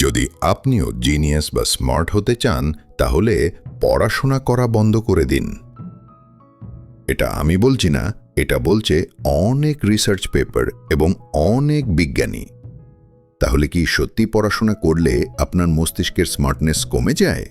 যদি আপনিও জিনিয়াস বা স্মার্ট হতে চান, তাহলে পড়াশোনা করা বন্ধ করে দিন। এটা আমি বলছি না, এটা বলছে অনেক রিসার্চ পেপার এবং অনেক বিজ্ঞানী। তাহলে কি সত্যি পড়াশোনা করলে আপনার মস্তিষ্কের স্মার্টনেস কমে যায়?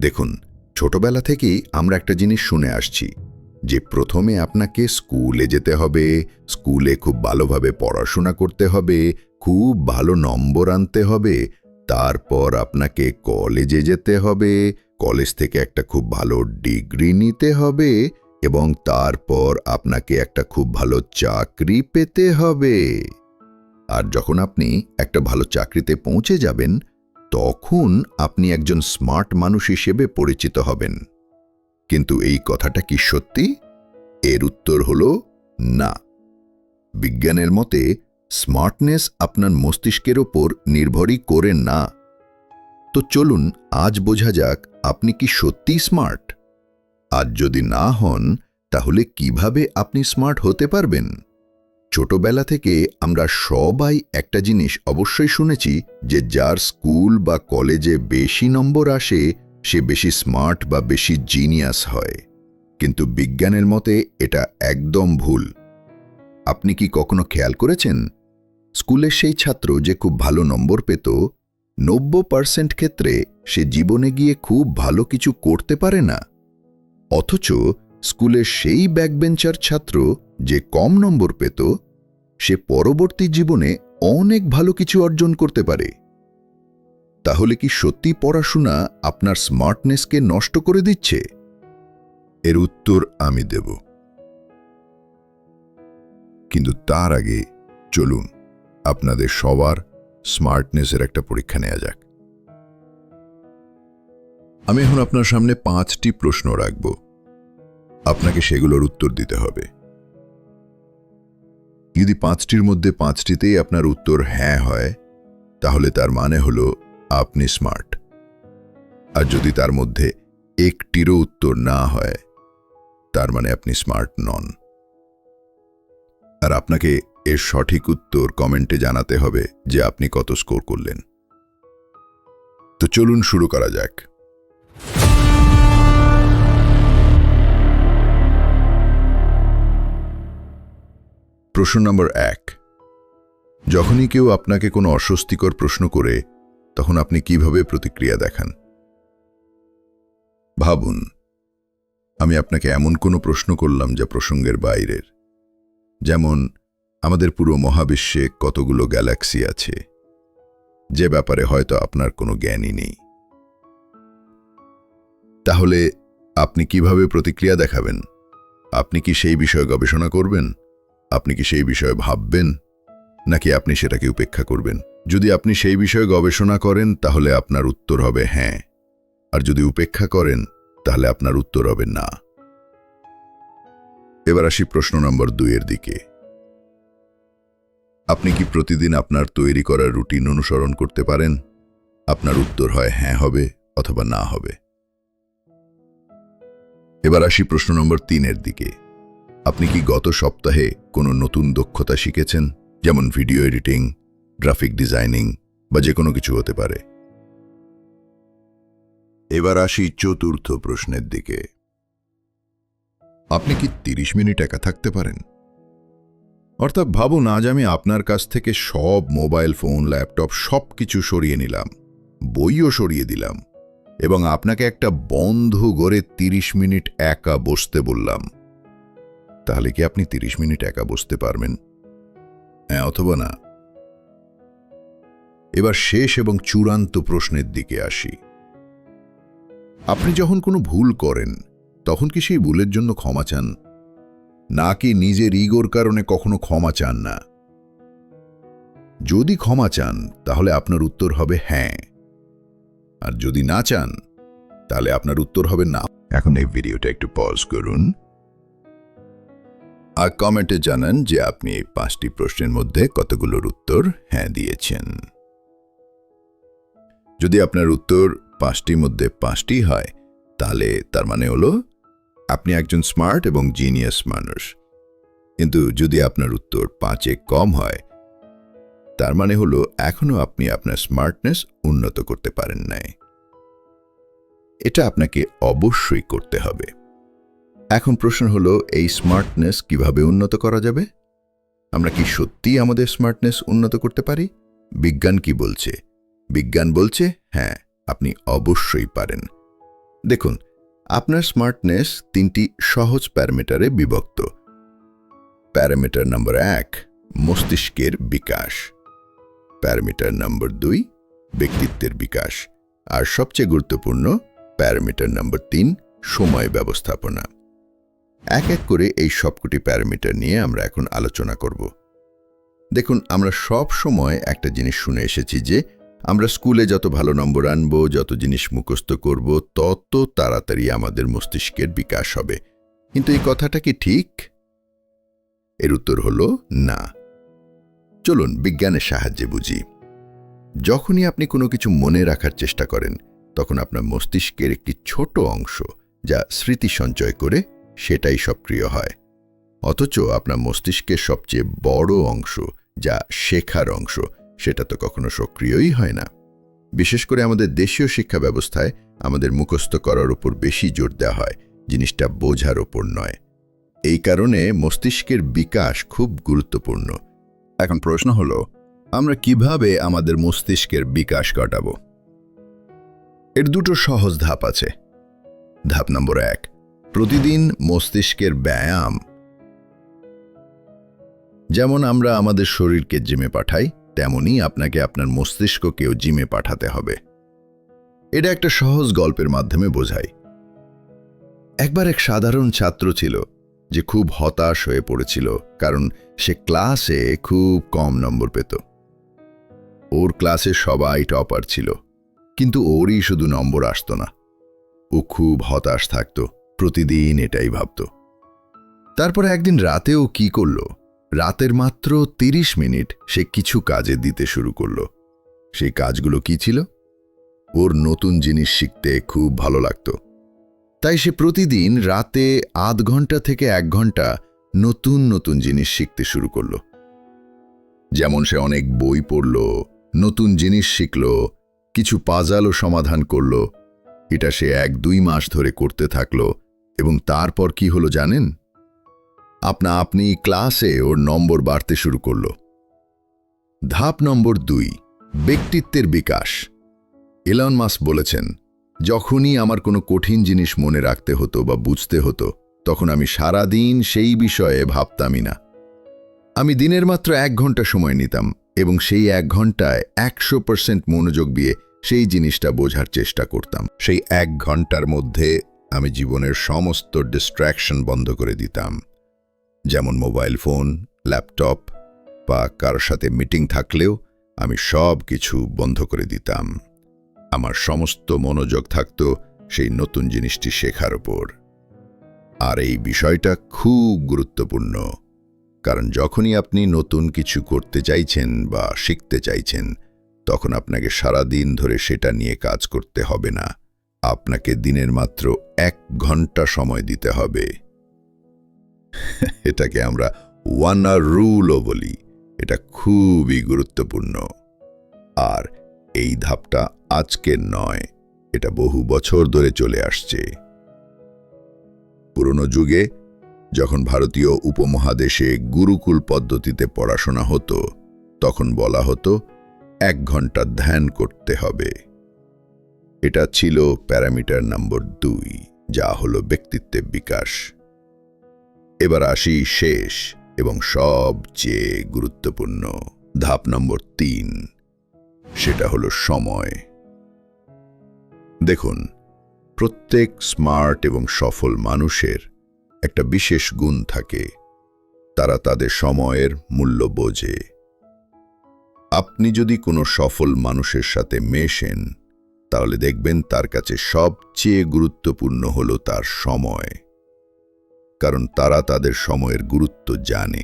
দেখুন, ছোটবেলা থেকেই আমরা একটা জিনিস শুনে আসছি, যে প্রথমে আপনাকে স্কুলে যেতে হবে, স্কুলে খুব ভালোভাবে পড়াশোনা করতে হবে খুব ভালো নম্বর আনতে হবে। তারপর আপনাকে কলেজে যেতে হবে। কলেজ থেকে একটা খুব ভালো ডিগ্রি নিতে হবে এবং তারপর আপনাকে একটা খুব ভালো চাকরি পেতে হবে। আর যখন আপনি একটা ভালো চাকরিতে পৌঁছে যাবেন, তখন আপনি একজন স্মার্ট মানুষ হিসেবে পরিচিত হবেন। কিন্তু এই কথাটা কি সত্যি? এর উত্তর হল না। বিজ্ঞানের মতে স্মার্টনেস আপনার মস্তিষ্কের ওপর নির্ভরই করেন না। তো চলুন, আজ বোঝা যাক আপনি কি সত্যি স্মার্ট। আজ যদি না হন, তাহলে কীভাবে আপনি স্মার্ট হতে পারবেন? ছোটবেলা থেকে আমরা সবাই একটা জিনিস অবশ্যই শুনেছি যে যার স্কুল বা কলেজে বেশি নম্বর আসে, সে বেশি স্মার্ট বা বেশি জিনিয়াস হয়। কিন্তু বিজ্ঞানের মতে এটা একদম ভুল। আপনি কি কখনো খেয়াল করেছেন? স্কুলের সেই ছাত্র যে খুব ভালো নম্বর পেত, নব্বই পার্সেন্ট ক্ষেত্রে সে জীবনে গিয়ে খুব ভালো কিছু করতে পারে না। অথচ স্কুলের সেই ব্যাকবেঞ্চার ছাত্র যে কম নম্বর পেত, সে পরবর্তী জীবনে অনেক ভালো কিছু অর্জন করতে পারে। তাহলে কি সত্যি পড়াশোনা আপনার স্মার্টনেসকে নষ্ট করে দিচ্ছে? এর উত্তর আমি দেব। কিন্তু তার আগে চলুন আপনাদের সবার স্মার্টনেসের একটা পরীক্ষা নেওয়া যাক। আমি এখন আপনার সামনে পাঁচটি প্রশ্ন রাখব। আপনাকে সেগুলোর উত্তর দিতে হবে। যদি পাঁচটির মধ্যে পাঁচটিতেই আপনার উত্তর হ্যাঁ হয়, তাহলে তার মানে হলো আপনি স্মার্ট আর যদি তার মধ্যে একটিরও উত্তর না হয়, তার মানে আপনি স্মার্ট নন। আর আপনাকে এর সঠিক উত্তর কমেন্টে জানাতে হবে যে আপনি কত স্কোর করলেন। তো চলুন শুরু করা যাক। প্রশ্ন নম্বর এক। যখনই কেউ আপনাকে কোনো অস্বস্তিকর প্রশ্ন করে, তখন আপনি কীভাবে প্রতিক্রিয়া দেখান? ভাবুন, আমি আপনাকে এমন কোনো প্রশ্ন করলাম যা প্রসঙ্গের বাইরের। যেমন আমাদের পুরো মহাবিশ্বে কতগুলো গ্যালাক্সি আছে, যে ব্যাপারে হয়তো আপনার কোনো জ্ঞানই নেই। তাহলে আপনি কীভাবে প্রতিক্রিয়া দেখাবেন? আপনি কি সেই বিষয়ে গবেষণা করবেন? আপনি কি সেই বিষয়ে ভাববেন? নাকি আপনি সেটাকে উপেক্ষা করবেন? যদি আপনি সেই বিষয়ে গবেষণা করেন, তাহলে আপনার উত্তর হবে হ্যাঁ। আর যদি উপেক্ষা করেন, তাহলে আপনার উত্তর হবে না। এবার আসি প্রশ্ন নম্বর দুইয়ের দিকে। আপনি কি প্রতিদিন আপনার তৈরি করা রুটিন অনুসরণ করতে পারেন? আপনার উত্তর হয় হ্যাঁ হবে অথবা না হবে। এবার আসি প্রশ্ন নম্বর তিনের দিকে। আপনি কি গত সপ্তাহে কোনো নতুন দক্ষতা শিখেছেন? যেমন ভিডিও এডিটিং, গ্রাফিক ডিজাইনিং বা যে কোনো কিছু হতে পারে। এবার আসি চতুর্থ প্রশ্নের দিকে। আপনি কি ৩০ মিনিট একা থাকতে পারেন? অর্থাৎ ভাবুন, আজ আমি আপনার কাছ থেকে সব মোবাইল, ফোন, ল্যাপটপ সব কিছু সরিয়ে নিলাম, বইও সরিয়ে দিলাম এবং আপনাকে একটা বন্ধ গড়ে ৩০ মিনিট একা বসতে বললাম। তাহলে কি আপনি ৩০ মিনিট একা বসতে পারবেন? হ্যাঁ অথবা না। এবার শেষ এবং চূড়ান্ত প্রশ্নের দিকে আসি। আপনি যখন কোনো ভুল করেন, তখন কি সেই ভুলের জন্য ক্ষমা চান? নাকি নিজের ইগোর কারণে কখনো ক্ষমা চান না? যদি ক্ষমা চান, তাহলে আপনার উত্তর হবে হ্যাঁ। আর যদি না চান, তাহলে আপনার উত্তর হবে না। এখন এই ভিডিওটা একটু পজ করুন। আর কমেন্টে জানান যে আপনি এই পাঁচটি প্রশ্নের মধ্যে কতগুলোর উত্তর হ্যাঁ দিয়েছেন। যদি আপনার উত্তর পাঁচটির মধ্যে পাঁচটি হয়, তাহলে তার মানে হলো আপনি একজন স্মার্ট এবং জিনিয়াস মানুষ। কিন্তু যদি আপনার উত্তর পাঁচে কম হয়, তার মানে হলো এখনও আপনি আপনার স্মার্টনেস উন্নত করতে পারেন নাই। এটা আপনাকে অবশ্যই করতে হবে। এখন প্রশ্ন হলো, এই স্মার্টনেস কীভাবে উন্নত করা যাবে? আমরা কি সত্যিই আমাদের স্মার্টনেস উন্নত করতে পারি? বিজ্ঞান কি বলছে? বিজ্ঞান বলছে হ্যাঁ আপনি অবশ্যই পারেন। দেখুন আপনার স্মার্টনেস তিনটি সহজ প্যারামিটারে বিভক্ত। প্যারামিটার নম্বর এক, মস্তিষ্কের বিকাশ। প্যারামিটার নম্বর দুই, ব্যক্তিত্বের বিকাশ। আর সবচেয়ে গুরুত্বপূর্ণ, প্যারামিটার নম্বর তিন, সময় ব্যবস্থাপনা। এক এক করে এই সবকটি প্যারামিটার নিয়ে আমরা এখন আলোচনা করব। দেখুন, আমরা সব সময় একটা জিনিস শুনে এসেছি যে আমরা স্কুলে যত ভালো নম্বর আনব, যত জিনিস মুখস্থ করব, তত তাড়াতাড়ি আমাদের মস্তিষ্কের বিকাশ হবে। কিন্তু এই কথাটা কি ঠিক? এর উত্তর হল না। চলুন বিজ্ঞানের সাহায্যে বুঝি। যখনই আপনি কোনো কিছু মনে রাখার চেষ্টা করেন, তখন আপনার মস্তিষ্কের একটি ছোট অংশ যা স্মৃতি সঞ্চয় করে সেটাই সক্রিয় হয়। অথচ আপনার মস্তিষ্কের সবচেয়ে বড় অংশ যা শেখার অংশ সেটা তো কখনো সক্রিয়ই হয় না। বিশেষ করে আমাদের দেশীয় শিক্ষা ব্যবস্থায় আমাদের মুখস্থ করার উপর বেশি জোর দেওয়া হয়, জিনিসটা বোঝার ওপর নয়। এই কারণে মস্তিষ্কের বিকাশ খুব গুরুত্বপূর্ণ। এখন প্রশ্ন হল, আমরা কীভাবে আমাদের মস্তিষ্কের বিকাশ ঘটাব? এর দুটো সহজ ধাপ আছে। ধাপ নম্বর এক, প্রতিদিন মস্তিষ্কের ব্যায়াম। যেমন আমরা আমাদের শরীরকে জিমে পাঠাই তেমনি আপনাকে আপনার মস্তিষ্ককেও জিমে পাঠাতে হবে। এটা একটা সহজ গল্পের মাধ্যমে বোঝাই। একবার এক সাধারণ ছাত্র ছিল যে খুব হতাশ হয়ে পড়েছিল কারণ সে ক্লাসে খুব কম নম্বর পেত। ওর ক্লাসে সবাই টপার ছিল, কিন্তু ওরই শুধু নম্বর আসতো না। ও খুব হতাশ থাকত, প্রতিদিন এটাই ভাবত। তারপর একদিন রাতেও কি করল? রাতের মাত্র তিরিশ মিনিট সে কিছু কাজে দিতে শুরু করল। সেই কাজগুলো কি ছিল? ওর নতুন জিনিস শিখতে খুব ভালো লাগত। তাই সে প্রতিদিন রাতে আধ ঘণ্টা থেকে এক ঘণ্টা নতুন নতুন জিনিস শিখতে শুরু করল। যেমন সে অনেক বই পড়ল, নতুন জিনিস শিখল, কিছু পাজালও সমাধান করল। এটা সে এক দুই মাস ধরে করতে থাকল এবং তারপর কি হলো জানেন? আপনা আপনি ক্লাসে ওর নম্বর বাড়তে শুরু করল। ধাপ নম্বর দুই, ব্যক্তিত্বের বিকাশ। এলন মাস বলেছেন, যখনই আমার কোনো কঠিন জিনিস মনে রাখতে হতো বা বুঝতে হতো, তখন আমি সারা দিন সেই বিষয়ে ভাবতামই না। আমি দিনের মাত্র এক ঘণ্টা সময় নিতাম এবং সেই এক ঘন্টায় একশো পার্সেন্ট মনোযোগ দিয়ে সেই জিনিসটা বোঝার চেষ্টা করতাম। সেই এক ঘণ্টার মধ্যে আমি জীবনের সমস্ত ডিস্ট্র্যাকশন বন্ধ করে দিতাম। যেমন মোবাইল ফোন, ল্যাপটপ বা কারোর সাথে মিটিং থাকলেও আমি সব কিছু বন্ধ করে দিতাম। আমার সমস্ত মনোযোগ থাকত সেই নতুন জিনিসটি শেখার ওপর আর এই বিষয়টা খুব গুরুত্বপূর্ণ, কারণ যখনই আপনি নতুন কিছু করতে চাইছেন বা শিখতে চাইছেন, তখন আপনাকে সারা দিন ধরে সেটা নিয়ে কাজ করতে হবে না। আপনাকে দিনের মাত্র এক ঘণ্টা সময় দিতে হবে। এটাকে আমরা ওয়ান আর রুলও বলি। এটা খুবই গুরুত্বপূর্ণ। আর এই ধাপটা আজকের নয়, এটা বহু বছর ধরে চলে আসছে। পুরনো যুগে যখন ভারতীয় উপমহাদেশে গুরুকুল পদ্ধতিতে পড়াশোনা হতো, তখন বলা হতো, এক ঘণ্টা ধ্যান করতে হবে। এটা ছিল প্যারামিটার নম্বর দুই, যা হলো ব্যক্তিত্বের বিকাশ। এবার আসি শেষ এবং সবচেয়ে গুরুত্বপূর্ণ ধাপ নম্বর তিন, সেটা হলো সময়। দেখুন, প্রত্যেক স্মার্ট এবং সফল মানুষের একটা বিশেষ গুণ থাকে। তারা তাদের সময়ের মূল্য বোঝে। আপনি যদি কোনো সফল মানুষের সাথে মেশেন, তাহলে দেখবেন তার কাছে সবচেয়ে গুরুত্বপূর্ণ হলো তার সময়। কারণ তারা তাদের সময়ের গুরুত্ব জানে।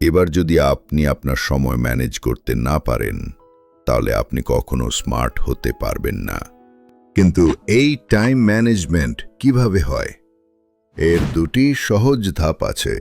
এবার যদি আপনি আপনার সময় ম্যানেজ করতে না পারেন, তাহলে আপনি কখনো স্মার্ট হতে পারবেন না। কিন্তু এই টাইম ম্যানেজমেন্ট কীভাবে হয়? এর দুটি সহজ ধাপ আছে।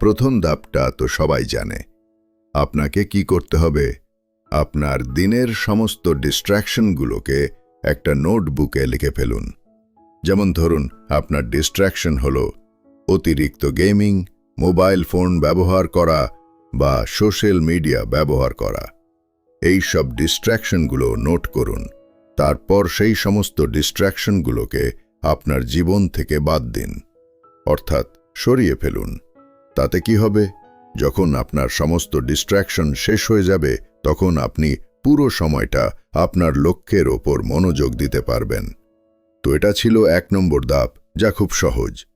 প্রথম ধাপটা তো সবাই জানে। আপনাকে কি করতে হবে? আপনার দিনের সমস্ত ডিস্ট্র্যাকশনগুলোকে একটা নোটবুকে লিখে ফেলুন। যেমন ধরুন, আপনার ডিস্ট্র্যাকশন হল অতিরিক্ত গেমিং, মোবাইল ফোন ব্যবহার করা বা সোশ্যাল মিডিয়া ব্যবহার করা। এই সব ডিস্ট্র্যাকশনগুলো নোট করুন। তারপর সেই সমস্ত ডিস্ট্র্যাকশনগুলোকে আপনার জীবন থেকে বাদ দিন। অর্থাৎ সরিয়ে ফেলুন। তাতে কি হবে? যখন আপনার সমস্ত ডিস্ট্র্যাকশন শেষ হয়ে যাবে, তখন আপনি পুরো সময়টা আপনার লক্ষ্যের ওপর মনোযোগ দিতে পারবেন। তো এটা ছিল এক নম্বর দাপ যা খুব সহজ।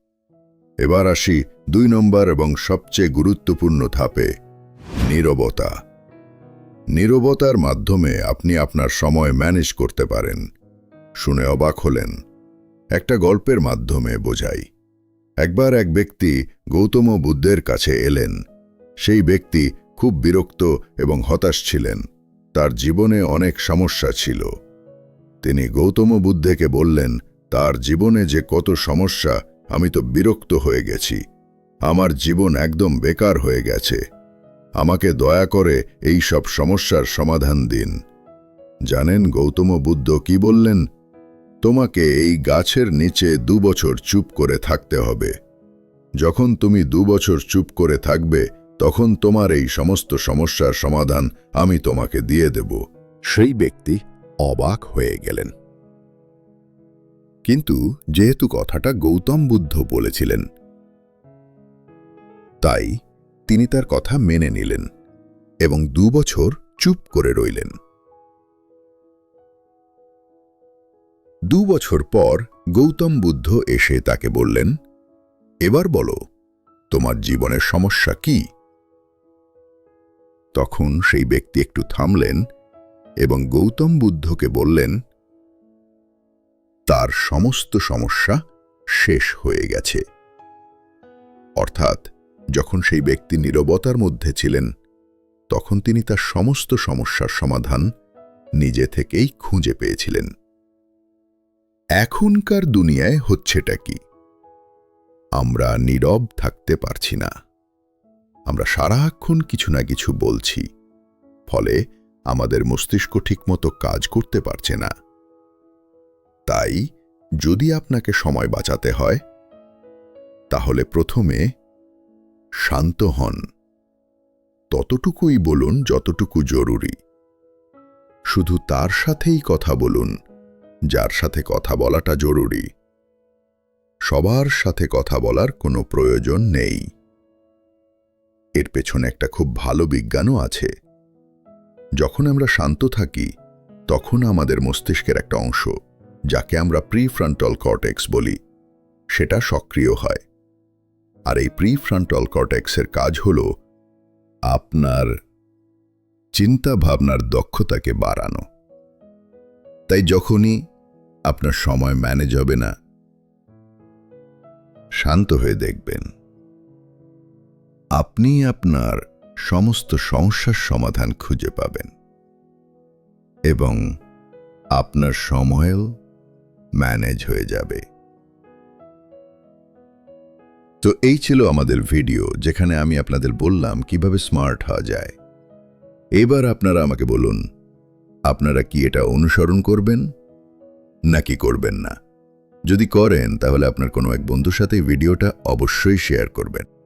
এবার আসি দুই নম্বর এবং সবচেয়ে গুরুত্বপূর্ণ ধাপে, নীরবতা। নীরবতার মাধ্যমে আপনি আপনার সময় ম্যানেজ করতে পারেন। শুনে অবাক হলেন। একটা গল্পের মাধ্যমে বোঝাই। একবার এক ব্যক্তি গৌতম বুদ্ধের কাছে এলেন। সেই ব্যক্তি খুব বিরক্ত এবং হতাশ ছিলেন। তার জীবনে অনেক সমস্যা ছিল। তিনি গৌতম বুদ্ধকে বললেন, তার জীবনে যে কত সমস্যা আমি তো বিরক্ত হয়ে গেছি। আমার জীবন একদম বেকার হয়ে গেছে। আমাকে দয়া করে এই সব সমস্যার সমাধান দিন। জানেন গৌতম বুদ্ধ কি বললেন? তোমাকে এই গাছের নিচে দু বছর চুপ করে থাকতে হবে। যখন তুমি দু বছর চুপ করে থাকবে, তখন তোমার এই সমস্ত সমস্যার সমাধান আমি তোমাকে দিয়ে দেব। সেই ব্যক্তি অবাক হয়ে গেলেন। কিন্তু যেহেতু কথাটা গৌতম বুদ্ধ বলেছিলেন, তাই তিনি তার কথা মেনে নিলেন এবং দু বছর চুপ করে রইলেন। দু বছর পর গৌতম বুদ্ধ এসে তাকে বললেন, এবার বলো, তোমার জীবনের সমস্যা কি? তখন সেই ব্যক্তি একটু থামলেন এবং গৌতম বুদ্ধকে বললেন তার সমস্ত সমস্যা শেষ হয়ে গেছে। অর্থাৎ, যখন সেই ব্যক্তি নীরবতার মধ্যে ছিলেন, তখন তিনি তার সমস্ত সমস্যার সমাধান নিজে থেকেই খুঁজে পেয়েছিলেন। এখনকার দুনিয়ায় হচ্ছেটা কি? আমরা নীরব থাকতে পারছি না। আমরা সারাক্ষণ কিছু না কিছু বলছি, ফলে আমাদের মস্তিষ্ক ঠিকমতো কাজ করতে পারছে না। তাই যদি আপনাকে সময় বাঁচাতে হয়, তাহলে প্রথমে শান্ত হন। ততটুকুই বলুন যতটুকু জরুরি। শুধু তার সাথেই কথা বলুন, যার সাথে কথা বলাটা জরুরি। সবার সাথে কথা বলার কোনো প্রয়োজন নেই। এর পেছনে একটা খুব ভালো বিজ্ঞানও আছে। যখন আমরা শান্ত থাকি, তখন আমাদের মস্তিষ্কের একটা অংশ। যাকে আমরা প্রিফ্রন্টাল কর্টেক্স বলি, সেটা সক্রিয় হয়। আর এই প্রিফ্রন্টাল কর্টেক্সের কাজ হল আপনার চিন্তা ভাবনার দক্ষতাকে বাড়ানো। তাই যখনই আপনার সময় ম্যানেজ হবে না, শান্ত হয়ে দেখবেন। আপনি আপনার সমস্ত সমস্যার সমাধান খুঁজে পাবেন। এবং আপনার সময়ও ম্যানেজ হয়ে যাবে। তো এই ছিল আমাদের ভিডিও যেখানে আমি আপনাদের বললাম কীভাবে স্মার্ট হওয়া যায়। এবার আপনারা আমাকে বলুন, আপনারা কি এটা অনুসরণ করবেন, নাকি করবেন না? যদি করেন, তাহলে আপনার কোনো এক বন্ধুর সাথে ভিডিওটা অবশ্যই শেয়ার করবেন।